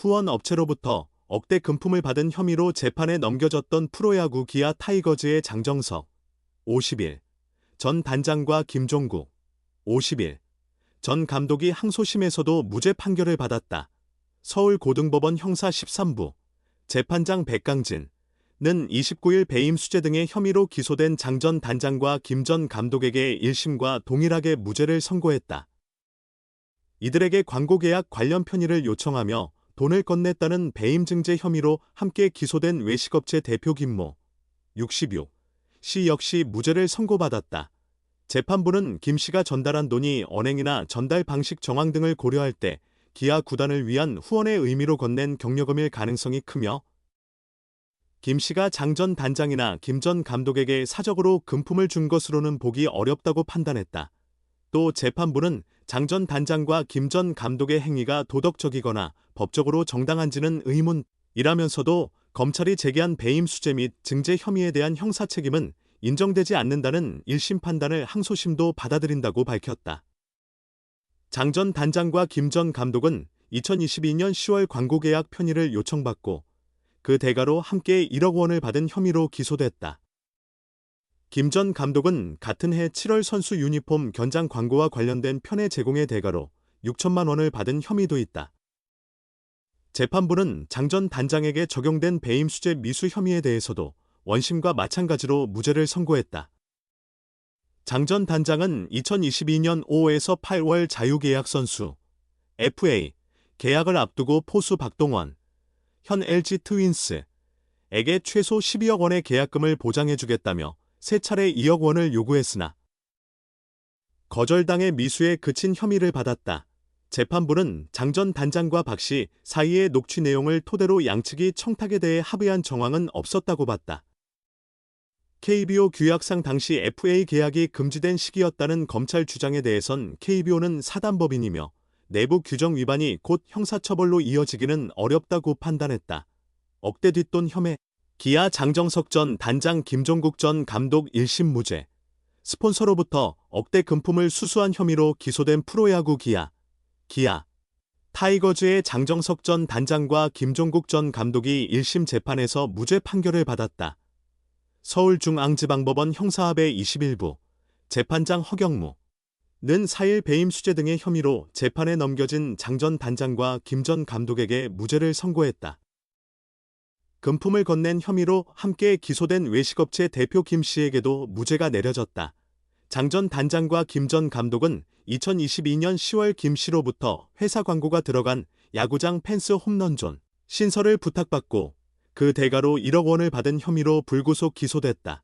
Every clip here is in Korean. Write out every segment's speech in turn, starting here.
후원 업체로부터 억대 금품을 받은 혐의로 재판에 넘겨졌던 프로야구 기아 타이거즈의 장정석. 50일, 전 단장과 김종국. 50일, 전 감독이 항소심에서도 무죄 판결을 받았다. 서울고등법원 형사 13부. 재판장 백강진. 는 29일 배임 수재 등의 혐의로 기소된 장 전 단장과 김 전 감독에게 1심과 동일하게 무죄를 선고했다. 이들에게 광고 계약 관련 편의를 요청하며 돈을 건넸다는 배임 증제 혐의로 함께 기소된 외식업체 대표 김모 66, 씨 역시 무죄를 선고받았다. 재판부는 김 씨가 전달한 돈이 언행이나 전달 방식 정황 등을 고려할 때 기아 구단을 위한 후원의 의미로 건넨 경력금일 가능성이 크며 김 씨가 장 전 단장이나 김 전 감독에게 사적으로 금품을 준 것으로는 보기 어렵다고 판단했다. 또 재판부는 장 전 단장과 김 전 감독의 행위가 도덕적이거나 법적으로 정당한지는 의문이라면서도 검찰이 제기한 배임 수재 및 증제 혐의에 대한 형사 책임은 인정되지 않는다는 1심 판단을 항소심도 받아들인다고 밝혔다. 장 전 단장과 김 전 감독은 2022년 10월 광고계약 편의를 요청받고 그 대가로 함께 1억 원을 받은 혐의로 기소됐다. 김 전 감독은 같은 해 7월 선수 유니폼 견장 광고와 관련된 편의 제공의 대가로 6천만 원을 받은 혐의도 있다. 재판부는 장 전 단장에게 적용된 배임 수재 미수 혐의에 대해서도 원심과 마찬가지로 무죄를 선고했다. 장 전 단장은 2022년 5에서 8월 자유계약 선수 FA 계약을 앞두고 포수 박동원, 현 LG 트윈스에게 최소 12억 원의 계약금을 보장해주겠다며 세 차례 2억 원을 요구했으나 거절당해 미수에 그친 혐의를 받았다. 재판부는 장 전 단장과 박 씨 사이의 녹취 내용을 토대로 양측이 청탁에 대해 합의한 정황은 없었다고 봤다. KBO 규약상 당시 FA 계약이 금지된 시기였다는 검찰 주장에 대해선 KBO는 사단법인이며 내부 규정 위반이 곧 형사처벌로 이어지기는 어렵다고 판단했다. 억대 뒷돈 혐의 기아 장정석 전 단장 김종국 전 감독 1심 무죄. 스폰서로부터 억대 금품을 수수한 혐의로 기소된 프로야구 기아. 기아. 타이거즈의 장정석 전 단장과 김종국 전 감독이 1심 재판에서 무죄 판결을 받았다. 서울중앙지방법원 형사합의 21부. 재판장 허경무. 는 4일 배임 수재 등의 혐의로 재판에 넘겨진 장 전 단장과 김 전 감독에게 무죄를 선고했다. 금품을 건넨 혐의로 함께 기소된 외식업체 대표 김 씨에게도 무죄가 내려졌다. 장 전 단장과 김 전 감독은 2022년 10월 김 씨로부터 회사 광고가 들어간 야구장 펜스 홈런존 신설을 부탁받고 그 대가로 1억 원을 받은 혐의로 불구속 기소됐다.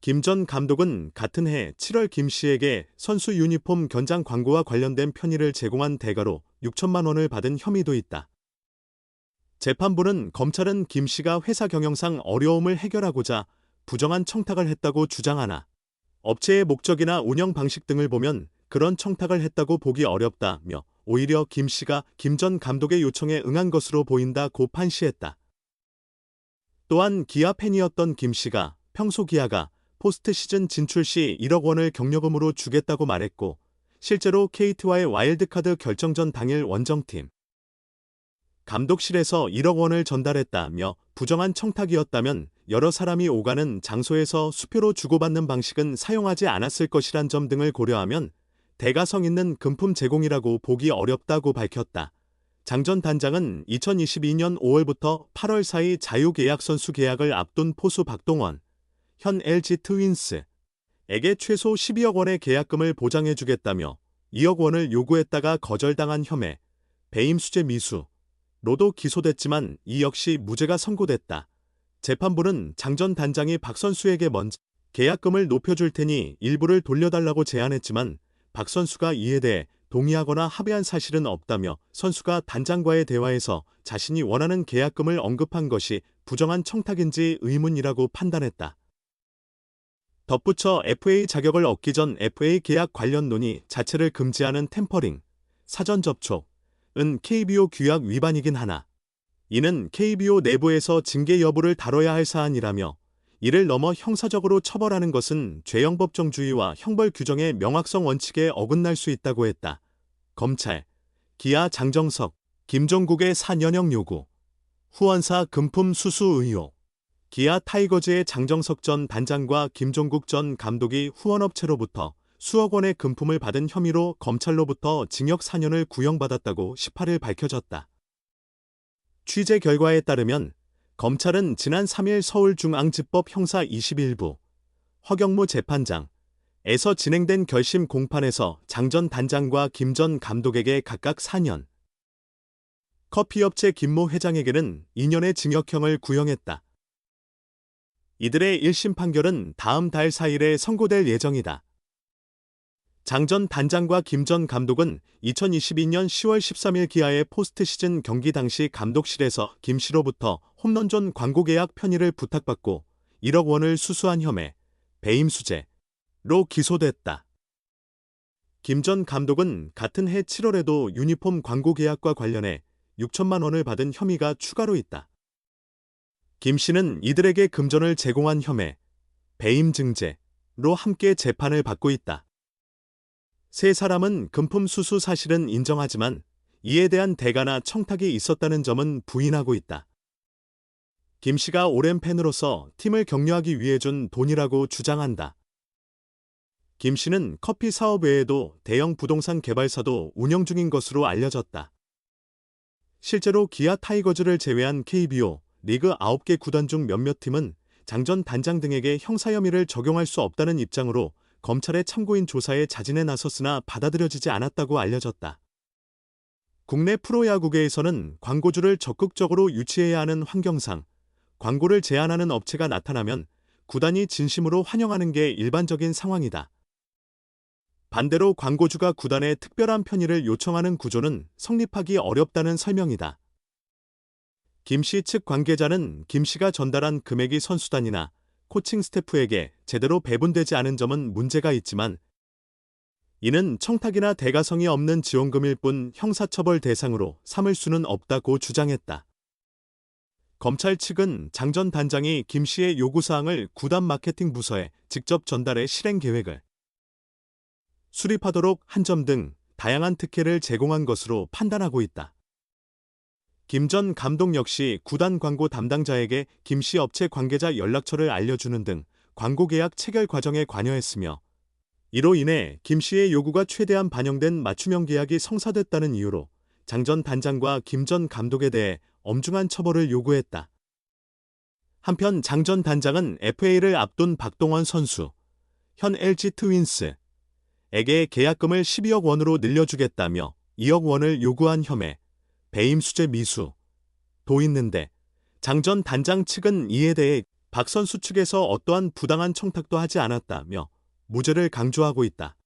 김 전 감독은 같은 해 7월 김 씨에게 선수 유니폼 견장 광고와 관련된 편의를 제공한 대가로 6천만 원을 받은 혐의도 있다. 재판부는 검찰은 김 씨가 회사 경영상 어려움을 해결하고자 부정한 청탁을 했다고 주장하나 업체의 목적이나 운영 방식 등을 보면 그런 청탁을 했다고 보기 어렵다며 오히려 김 씨가 김 전 감독의 요청에 응한 것으로 보인다고 판시했다. 또한 기아 팬이었던 김 씨가 평소 기아가 포스트 시즌 진출 시 1억 원을 경력금으로 주겠다고 말했고 실제로 KT와의 와일드카드 결정전 당일 원정팀 감독실에서 1억 원을 전달했다며 부정한 청탁이었다면 여러 사람이 오가는 장소에서 수표로 주고받는 방식은 사용하지 않았을 것이란 점 등을 고려하면 대가성 있는 금품 제공이라고 보기 어렵다고 밝혔다. 장 전 단장은 2022년 5월부터 8월 사이 자유계약 선수 계약을 앞둔 포수 박동원, 현 LG 트윈스에게 최소 12억 원의 계약금을 보장해주겠다며 2억 원을 요구했다가 거절당한 혐의, 배임 수재 미수, 로도 기소됐지만 이 역시 무죄가 선고됐다. 재판부는 장전 단장이 박 선수에게 먼저 계약금을 높여줄 테니 일부를 돌려달라고 제안했지만 박 선수가 이에 대해 동의하거나 합의한 사실은 없다며 선수가 단장과의 대화에서 자신이 원하는 계약금을 언급한 것이 부정한 청탁인지 의문이라고 판단했다. 덧붙여 FA 자격을 얻기 전 FA 계약 관련 논의 자체를 금지하는 템퍼링, 사전 접촉 은 KBO 규약 위반이긴 하나 이는 KBO 내부에서 징계 여부를 다뤄야 할 사안이라며 이를 넘어 형사적으로 처벌하는 것은 죄형법정주의와 형벌 규정의 명확성 원칙에 어긋날 수 있다고 했다. 검찰, 기아 장정석 김종국의 4년형 요구, 후원사 금품 수수 의혹, 기아 타이거즈의 장정석 전 단장과 김종국 전 감독이 후원업체로부터 수억 원의 금품을 받은 혐의로 검찰로부터 징역 4년을 구형받았다고 18일 밝혀졌다. 취재 결과에 따르면 검찰은 지난 3일 서울중앙지법 형사 21부 허경무 재판장 에서 진행된 결심 공판에서 장 전 단장과 김 전 감독에게 각각 4년, 커피업체 김모 회장에게는 2년의 징역형을 구형했다. 이들의 1심 판결은 다음 달 4일에 선고될 예정이다. 장 전 단장과 김 전 감독은 2022년 10월 13일 기아의 포스트 시즌 경기 당시 감독실에서 김 씨로부터 홈런존 광고 계약 편의를 부탁받고 1억 원을 수수한 혐의, 배임 수재로 기소됐다. 김 전 감독은 같은 해 7월에도 유니폼 광고 계약과 관련해 6천만 원을 받은 혐의가 추가로 있다. 김 씨는 이들에게 금전을 제공한 혐의, 배임 증제로 함께 재판을 받고 있다. 세 사람은 금품 수수 사실은 인정하지만 이에 대한 대가나 청탁이 있었다는 점은 부인하고 있다. 김 씨가 오랜 팬으로서 팀을 격려하기 위해 준 돈이라고 주장한다. 김 씨는 커피 사업 외에도 대형 부동산 개발사도 운영 중인 것으로 알려졌다. 실제로 기아 타이거즈를 제외한 KBO, 리그 9개 구단 중 몇몇 팀은 장전 단장 등에게 형사 혐의를 적용할 수 없다는 입장으로 검찰의 참고인 조사에 자진해 나섰으나 받아들여지지 않았다고 알려졌다. 국내 프로야구계에서는 광고주를 적극적으로 유치해야 하는 환경상 광고를 제한하는 업체가 나타나면 구단이 진심으로 환영하는 게 일반적인 상황이다. 반대로 광고주가 구단에 특별한 편의를 요청하는 구조는 성립하기 어렵다는 설명이다. 김 씨 측 관계자는 김 씨가 전달한 금액이 선수단이나 코칭 스태프에게 제대로 배분되지 않은 점은 문제가 있지만 이는 청탁이나 대가성이 없는 지원금일 뿐 형사처벌 대상으로 삼을 수는 없다고 주장했다. 검찰 측은 장 전 단장이 김 씨의 요구사항을 구단 마케팅 부서에 직접 전달해 실행 계획을 수립하도록 한 점 등 다양한 특혜를 제공한 것으로 판단하고 있다. 김 전 감독 역시 구단 광고 담당자에게 김씨 업체 관계자 연락처를 알려주는 등 광고 계약 체결 과정에 관여했으며 이로 인해 김 씨의 요구가 최대한 반영된 맞춤형 계약이 성사됐다는 이유로 장 전 단장과 김 전 감독에 대해 엄중한 처벌을 요구했다. 한편 장 전 단장은 FA를 앞둔 박동원 선수, 현 LG 트윈스, 에게 계약금을 12억 원으로 늘려주겠다며 2억 원을 요구한 혐의, 배임 수재 미수, 도 있는데 장전 단장 측은 이에 대해 박 선수 측에서 어떠한 부당한 청탁도 하지 않았다며 무죄를 강조하고 있다.